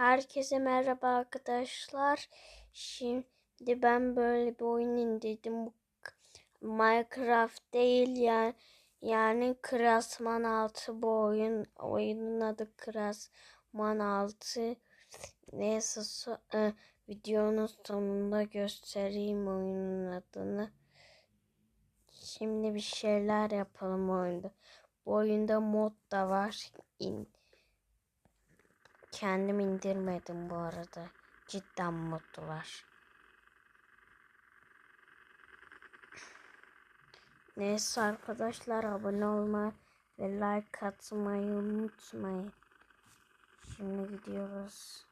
Herkese merhaba arkadaşlar. Şimdi ben böyle bir oyun indirdim. Minecraft değil yani yani Krasman 6 bu oyun. Oyunun adı Krasman 6. Neyse so e, videonun sonunda göstereyim oyunun adını. Şimdi bir şeyler yapalım oyunda. Bu oyunda mod da var. İn Kendim indirmedim bu arada. Cidden mutlu var. Neyse arkadaşlar abone olmayı ve like atmayı unutmayın. Şimdi gidiyoruz.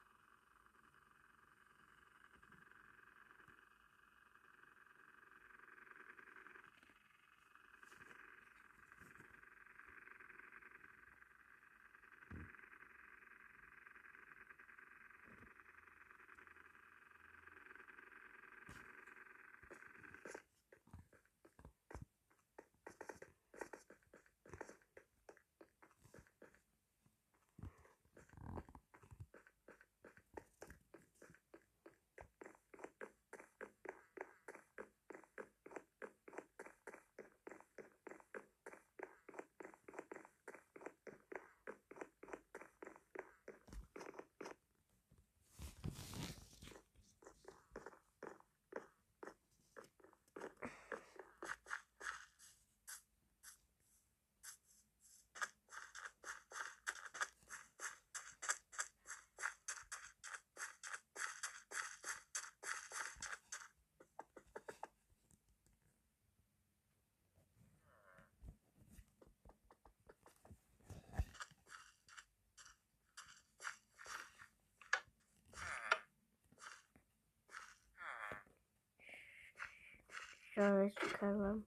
Şöyle çıkalım.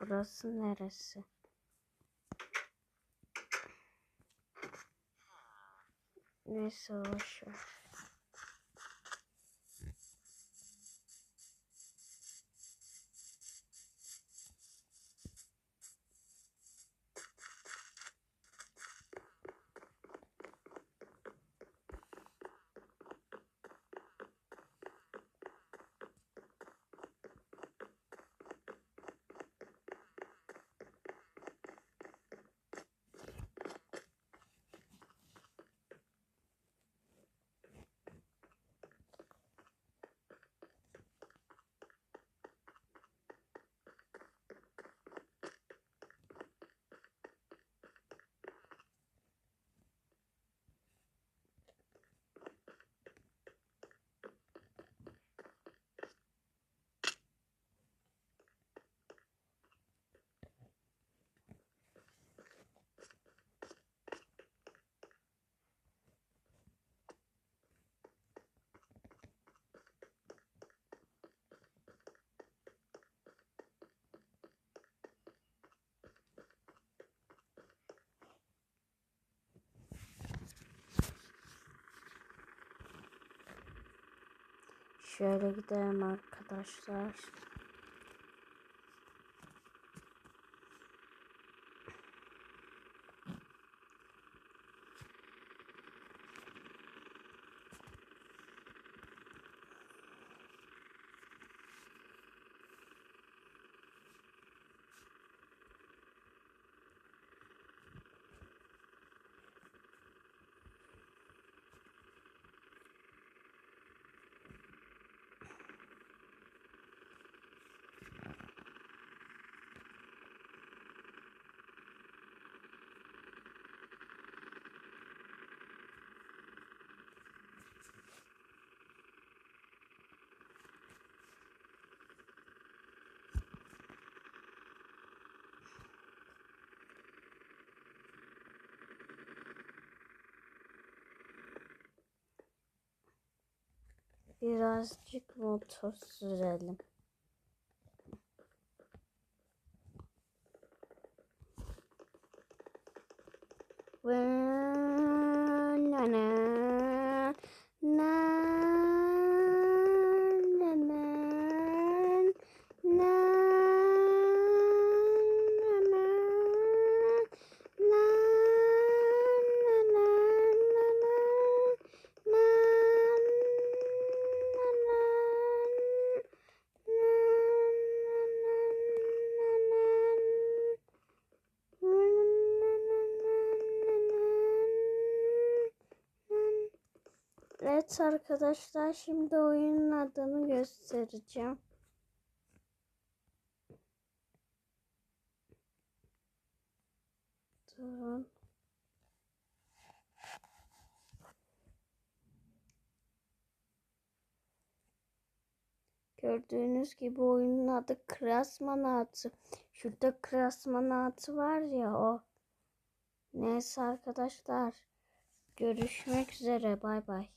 Burası neresi? Neyse boşver. Şöyle gidelim arkadaşlar. Birazcık motor sürelim. Na Evet arkadaşlar şimdi oyunun adını göstereceğim. Durun. Gördüğünüz gibi oyunun adı Krasmanatı. Şurada Krasmanatı var ya o. Neyse arkadaşlar. Görüşmek üzere. Bay bay.